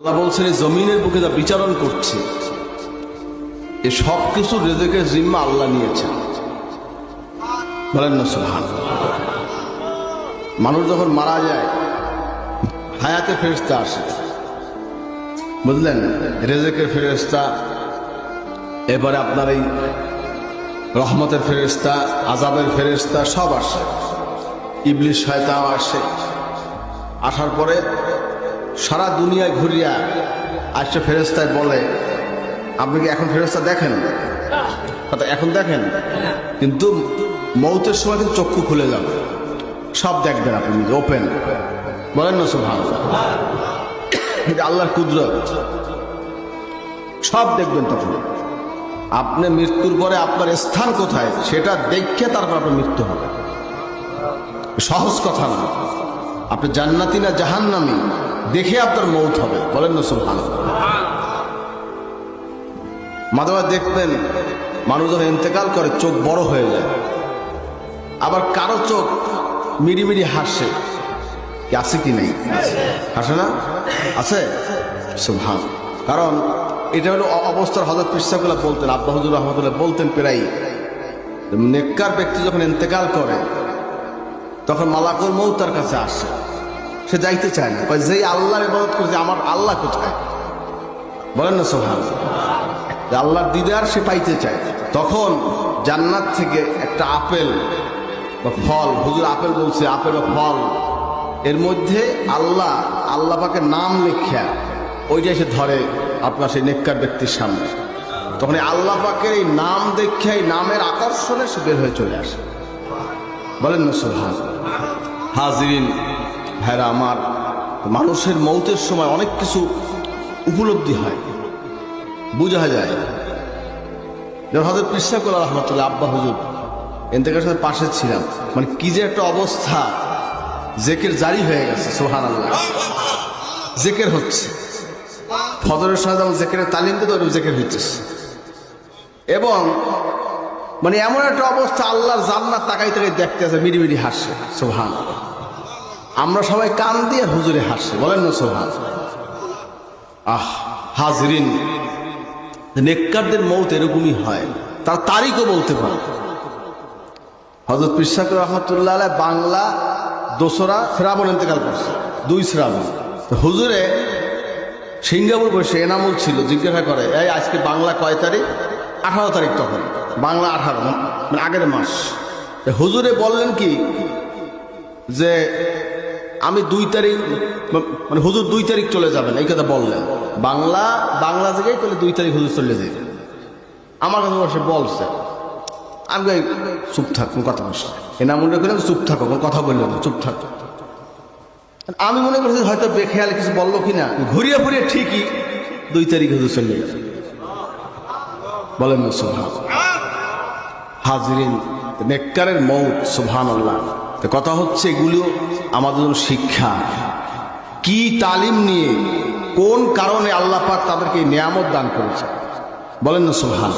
আল্লাহ বলছেন জমিনের বুকে যা বিচারণ করছে, এ সব কিছু রেজেকের জিম্মা আল্লাহ নিয়েছেন। বলেন মানুষ যখন মারা যায়, হায়াতে ফেরস্তা আসে। বুঝলেন? রেজেকের ফেরেস্তা এবারে আপনার এই রহমতের ফেরেস্তা আজাবের ফেরেস্তা সব আসে। ইবলিশ শয়তাও আসে। আসার পরে সারা দুনিয়ায় ঘুরিয়া আসছে ফেরেস্তায় বলে, আপনি কি এখন ফেরেস্তা দেখেন? এখন দেখেন। কিন্তু মৌতের সময় কিন্তু চক্ষু খুলে যাবে সব দেখবেন আপনি ওপেন। বলেন না সুভান আল্লাহর কুদরত, সব দেখবেন তখন। আপনি মৃত্যুর পরে আপনার স্থান কোথায়, সেটা দেখে তারপর আপনার মৃত্যু হবে। সহজ কথা না। আপনি জান্নাতি না জাহান্নামি? দেখে আপনার মৌত হবে। বলেন না সুলহান মাঝে দেখবেন, মানুষ যখন ইন্তেকাল করে, চোখ বড় হয়ে যায়। আবার কারও চোখ মিড়ি মিড়ি হাসে। কি আছে কি নেই? হাসে না? আছে? সুলহান কারণ এটা হলো অবস্থার হজরত পিসাগুলা বলতেন, আব্বা হুজুর রহমতুল্লাহ বলতেন প্রায় নেককার ব্যক্তি যখন ইন্তেকাল করে, তখন মালাকুল মৌ তার কাছে আসে। সে যাইতে চায় না। যেই আল্লাহর ইবাদত করছে, আমার আল্লাহ কোথায়? বলেন না সোহান আল্লাহর দিদার সে পাইতে চায়। তখন জান্নাত থেকে একটা আপেল বা ফল, হুজুর আপেল বলছে, আপেল বা ফল, এর মধ্যে আল্লাহ আল্লাহ পাকে নাম লেখা ওইটা এসে ধরে আপনার সেই নেককার ব্যক্তির সামনে। তখন আল্লাহ পাকের এই নাম দেখে এই নামের আকর্ষণে সে বের হয়ে চলে আসে। বলেন না সোহান হাজরিন ভাইরা, আমার মানুষের মৌতের সময় অনেক কিছু উপলব্ধি হয়। বোঝা যায়। যেমন হজরত পিসাকুল রহমতুল্লাহ আব্বা হুজুর, এনতেকার সাথে পাশে ছিলাম। মানে কি যে একটা অবস্থা, জেকের জারি হয়ে গেছে সোহান আল্লাহ জেকের হচ্ছে। ফজরের সময় যেমন জেকের তালিম দিতে জেকের হচ্ছে এবং মানে এমন একটা অবস্থা আল্লাহর জান্নাত তাকাই তাকাই দেখতে আছে মিড়ি মিড়ি হাসছে সোহান আমরা সবাই কান দিয়ে হুজুরে হাসছে বলেন না সোহান আহ, হাজরিন, নেককারদের মৌত এরকমই হয়। তার তারিখও বলতে পারে। হজরত পিসাক রহমতুল্লাহ বাংলা দোসরা শ্রাবণ ইন্তেকাল করছে। দুই শ্রাবণ। হুজুরে সিঙ্গাপুর বসে এনামুল ছিল, জিজ্ঞাসা করে, এই আজকে বাংলা কয় তারিখ? আঠারো তারিখ তখন। বাংলা আঠারো মানে আগের মাস। হুজুরে বললেন কি? যে আমি দুই তারিখ মানে হুজুর দুই তারিখ চলে যাবেন, এই কথা বললেন। বাংলা বাংলা জায়গায় তাহলে দুই তারিখ হুজুর চলে যাবে। আমার কাছে বসে বলছে। আমি চুপ থাক, কোনো কথা বলছি এনামুলটা করে চুপ থাকো, কোনো কথা বলল না, চুপ থাক। আমি মনে করছি হয়তো বেখেয়ালে কিছু বলল কি না ঘুরিয়ে ফুরিয়ে ঠিকই দুই তারিখ হুজুর চলে গেল বলেন না সুবহান হাজরিন, নেককারের মৌত সুবহান আল্লাহ তো কথা হচ্ছে এগুলো আমাদের জন্য শিক্ষা। কি তালিম নিয়ে, কোন কারণে আল্লাহ পাক তাদেরকে নিয়ামত দান করেছে বলেন না সুবহান